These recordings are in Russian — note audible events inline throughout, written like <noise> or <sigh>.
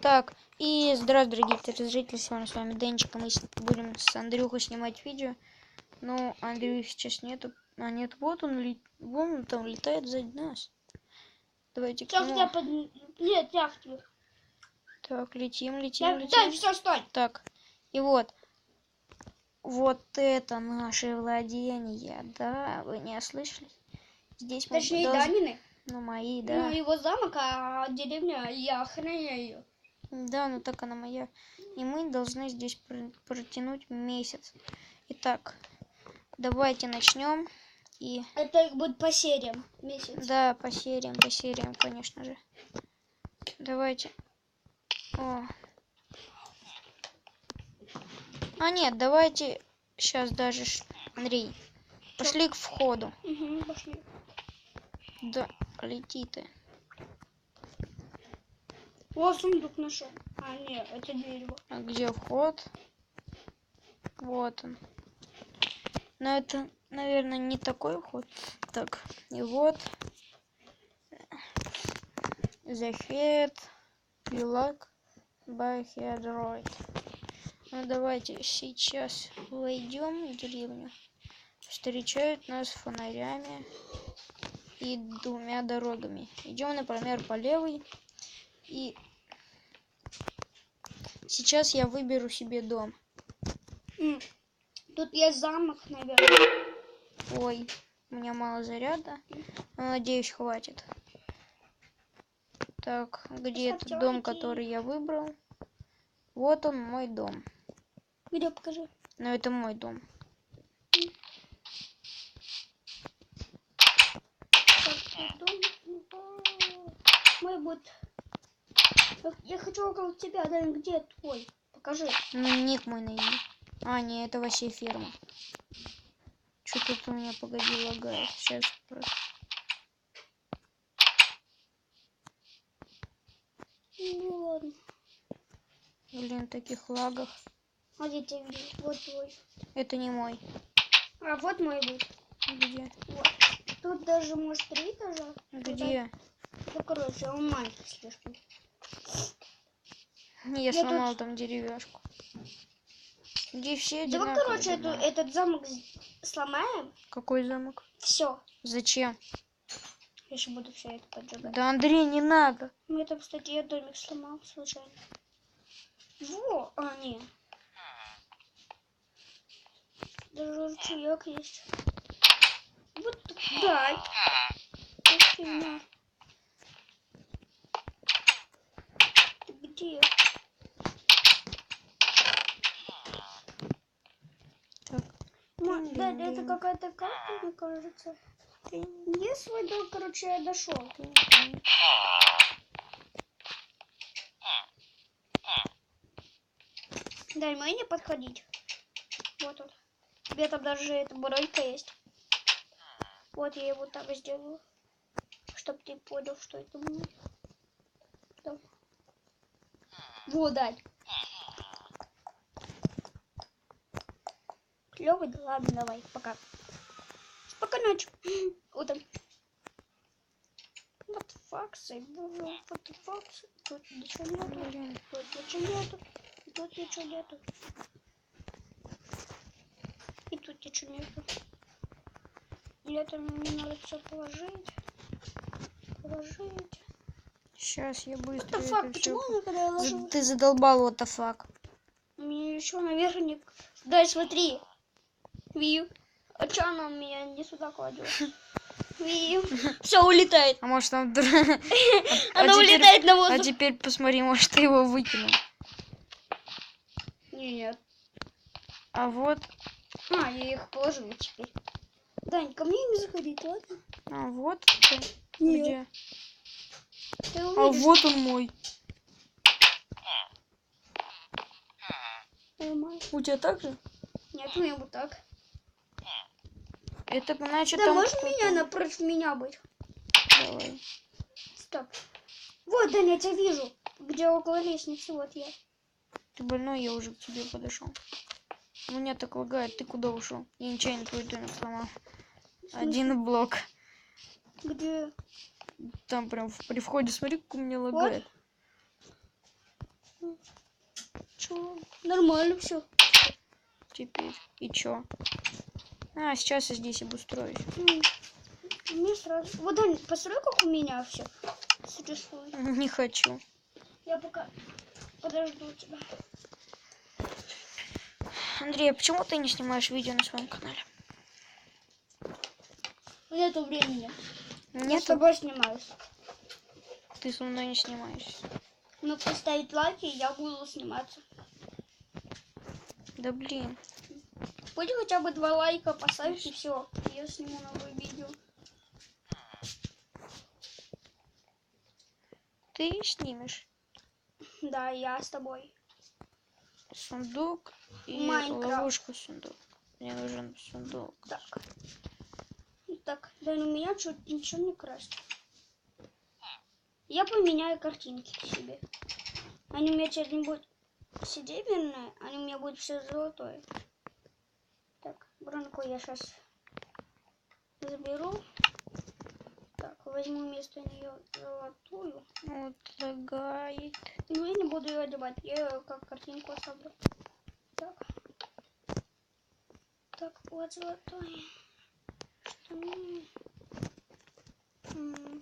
Так, и здравствуйте, дорогие телезрители, сегодня с вами Денчик, и мы будем с Андрюхой снимать видео. Ну, Андрюха сейчас нету, а нет, вот он, ли- вон он там летает сзади нас. Давайте к нему. я под... Нет, я. Так, летим, летим, Я... летим. Дай, все, стой. Так, и вот, вот это наше владение, да, вы не ослышались? Здесь мы Точнее, должны- Данины. Ну, мои, Ну, да. его замок, а деревня, я охраняю ее. Да, ну так она моя. И мы должны здесь пр- протянуть месяц. Итак, давайте начнем. И Это будет по сериям месяц. да, по сериям, по сериям, конечно же. Давайте. О. А нет, давайте сейчас даже, Андрей, пошли к входу. Угу, пошли. Да, лети ты. О, сундук нашел. А, нет, это дерево. А где вход? Вот он. Но это, наверное, не такой вход. Так, и вот. The head you by head right. Ну давайте сейчас войдем в деревню. Встречают нас фонарями и двумя дорогами. Идем, например, по левой. И сейчас я выберу себе дом. Тут есть замок, наверное. Ой, у меня мало заряда. Но, надеюсь, хватит. Так, где Ставьте этот дом, лайки. который я выбрал? Вот он, мой дом. Где покажи. Но это мой дом. О, Мой будет. Я- хочу около тебя, Дань, где твой? Покажи. Ну, ник мой найди. А, не, это вообще ферма. Что тут у меня, погоди, лагает. Сейчас просто. Ну ладно. Блин, таких лагах. А где? Вот твой. Это не мой. А вот мой будет. Где? Вот. Тут даже может три этажа. Где? Ну, короче, он маленький слишком. Я Я сломал там деревяшку. Где все Давай, короче, эту- да. этот замок сломаем. Какой замок? Все. Зачем? Я же буду все это поджигать. Да, Андрей, не надо. Ну, это, кстати, я домик сломал случайно. Во! А, не. Даже ручеек есть. Вот так, дай. Вот фигня. Ты где? Так. Ма, да, это какая-то карта, мне кажется. Я свой дом, короче, я дошел. Дай мне не подходить. Вот он. Тебе там даже эта буройка есть. Вот я его так сделаю. Чтоб ты понял, что это мой. Да. Вот, дай. Клевый, да ладно, давай, пока. Утром. What the fuck, say, what the fuck, say, тут ничего нету, тут ничего нету, тут ничего нету. И тут ничего нету. И это мне надо все положить. Положить. Сейчас я быстро это fuck, почему по- она когда я ложу? Ты задолбал, the fuck. Мне еще наверх не... Дай, смотри. Вью. А че она у меня не сюда кладет? <laughs> Вью. Все, улетает. А может там... <laughs> А Она улетает на А воздух. теперь посмотри, может ты его выкинул. Нет. А вот, А, я их положила теперь. Дань, ко мне не заходить, ладно? а вот, ты. где? А вот он мой. Нормально. У тебя так же? Нет, мне вот так. Это значит да, кто-то- меня напротив меня быть? Давай. Стоп. Вот, Дань, я тебя вижу. Где около лестницы, вот я. Ты больной, я уже к тебе подошел. У меня так лагает, ты куда ушел? Я нечаянно твой домик сломал. Один блок. Где? Там прям при входе, смотри, как у меня лагает. Чё? Нормально все. Теперь. И чё? А, сейчас я здесь обустроюсь. Мне сразу... Вот, Дань, посмотри, как у меня все. Не хочу. Я пока подожду тебя. Андрей, а почему ты не снимаешь видео на своем канале? Нету времени. Я с Нет, тобой снимаюсь. ты со мной не снимаешься. Ну, поставить лайки, и я буду сниматься. Да блин. Пусть хотя бы два лайка поставить, и все. Я сниму новое видео. Ты снимешь Да, я с тобой. сундук и Майнкрафт. ловушку сундук. Мне нужен сундук. Так. Так, да у меня чуть ничего не красть. Я поменяю картинки себе. Они у меня теперь не будут серебряные, они у меня будут все золотое. Так, бронку я сейчас заберу. Так, возьму вместо нее золотую. Вот лагает. Ну, я не буду ее одевать, я ее как картинку оставлю. Так. Так, вот золотой.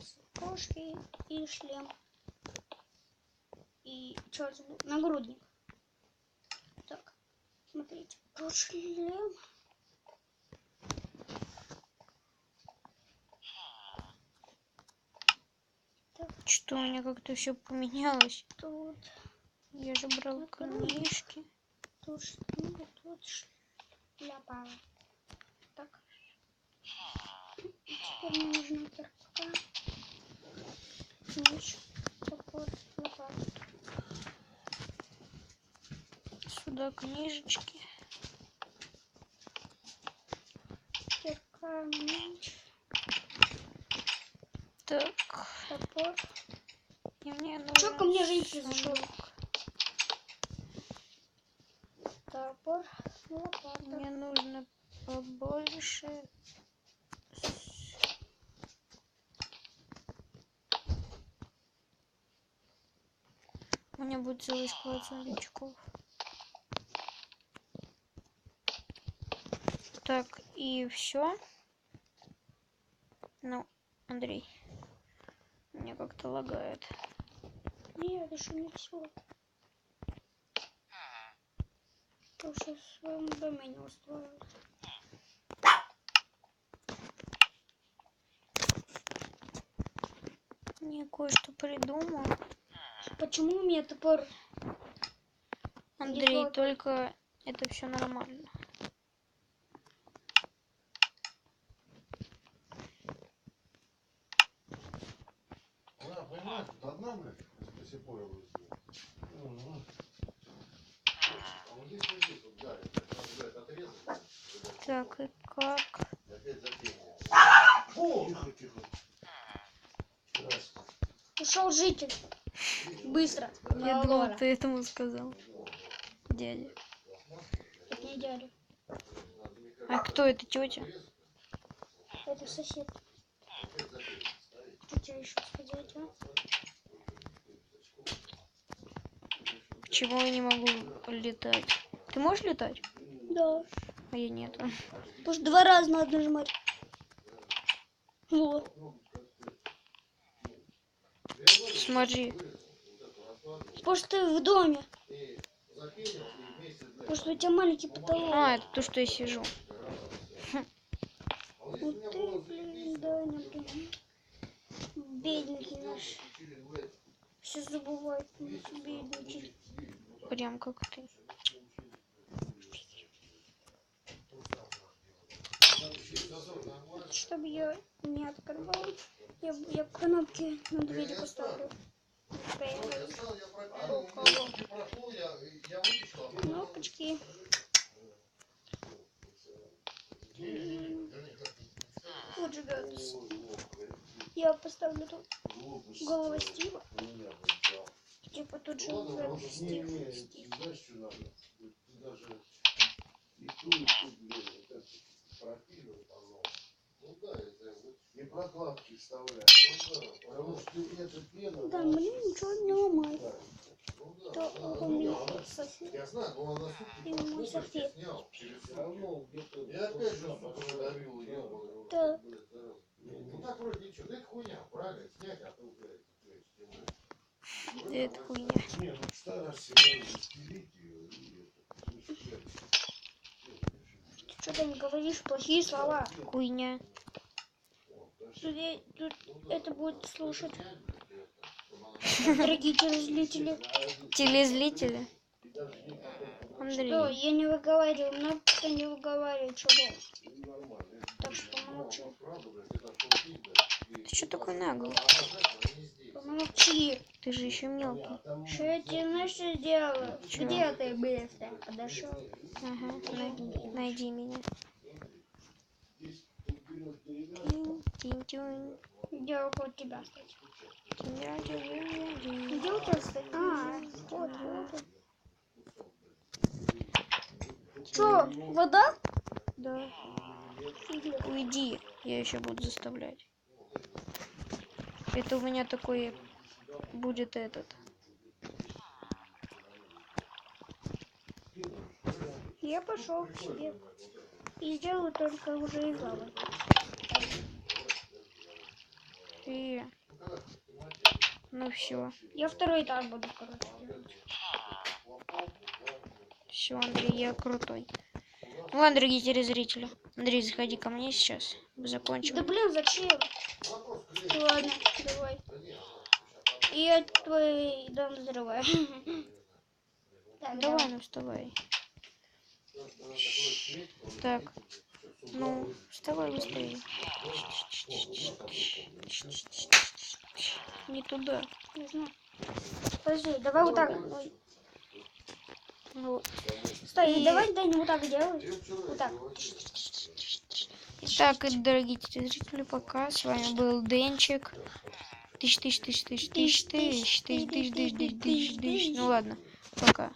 Сапожки и шлем. И забыл? Нагрудник. Так, смотрите. Вот шлем. Что у меня как-то все поменялось. Тут, Я же брал книжки. тут штаны, тут шляпа. Так. Теперь мне нужна кирка. Меч. Топор. Лопата. Сюда книжечки. Кирка, меч, Так. топор. И мне нужен Чё ко мне житель зашел? Топор. Лопата. Мне нужно побольше. У меня будет целый склад сундучков. Так, и все. Ну, Андрей. Мне как-то лагает. Нет, еще не все. Я сейчас в своем доме не устроил. Я кое-что придумал. Почему у меня топор? Андрей, вот- только это все нормально. Она, понимаешь, тут одна, блядь, до сих пор его Угу. А вот здесь, вот здесь, вот, да, это надо, блядь, отрезать, блядь, Так, и как? Тихо, тихо. Ушел житель. Быстро. Я Алло. думал, ты этому сказал. Дядя. Это не дядя. А кто это, тетя? Это сосед. Что тебе еще сказать, а? Чего я не могу летать? Ты можешь летать? Да. А я нет. Потому что два раза надо нажимать. Вот. Смотри. Потому что ты в доме. Потому что у тебя маленький потолок. А, это то, что я сижу. Ну ты, блин, Даня, блин. Бедненький наш. Все забывает. Бедненький. Прям как ты. Чтобы я не открывал, я, я кнопки на двери поставлю. Кнопочки. Вот же гадость. Я поставлю тут голову Стива. Типа тут же не, Стив. Стив. и ту, и ту, блин, вот это пропиливай, пожалуйста. И прокладки вставляю. Да, мне ничего не ломает. Ну Я знаю, но она супер снял. И опять же подавил ее. Да. Ну, ну так вроде ничего. Да это хуйня, правильно? Снять, а то, блядь, Это ну, хуйня. Не, ну старайся, блядь, ее. Что ты не говоришь плохие слова? Хуйня. Тут, тут это будет слушать дорогие телезрители. Телезрители. Андрей. Что, я не выговариваю, много кто не выговаривает чего. Так что помолчи. Ты что такой наглый? Помолчи. Ты же еще мелкий. Что я тебе знаешь, что сделала? Чё? Где ты быстро подошел? Ага, най- найди меня. Тинь-тинь. Где около тебя стоит? Где у тебя стоит? А, вот, вот. Че, вода? Да. Уйди, я еще буду заставлять. Это у меня такой будет этот. Я пошел к себе. И сделаю только уже из лавы. И... Ну все. Я второй этаж буду, короче, делать. Все, Андрей, я крутой. Ну ладно, дорогие телезрители. Андрей, заходи ко мне сейчас. Закончим. Да блин, зачем? Ладно, давай. И я твой дом взрываю. <laughs> Так, Давай, ну вставай. Так, ну, вставай быстрее. Не туда. Не знаю. Подожди, давай вот так. Ой. Ну, Стой, И- давай Дэнни вот так делай. Вот так. Итак, дорогие телезрители, пока. С вами был Денчик. Тысяч, тысяч, тысяч, тысяч, тысяч, тысяч, тысяч, тысяч, тысяч, тысяч, тысяч. Ну ладно, пока.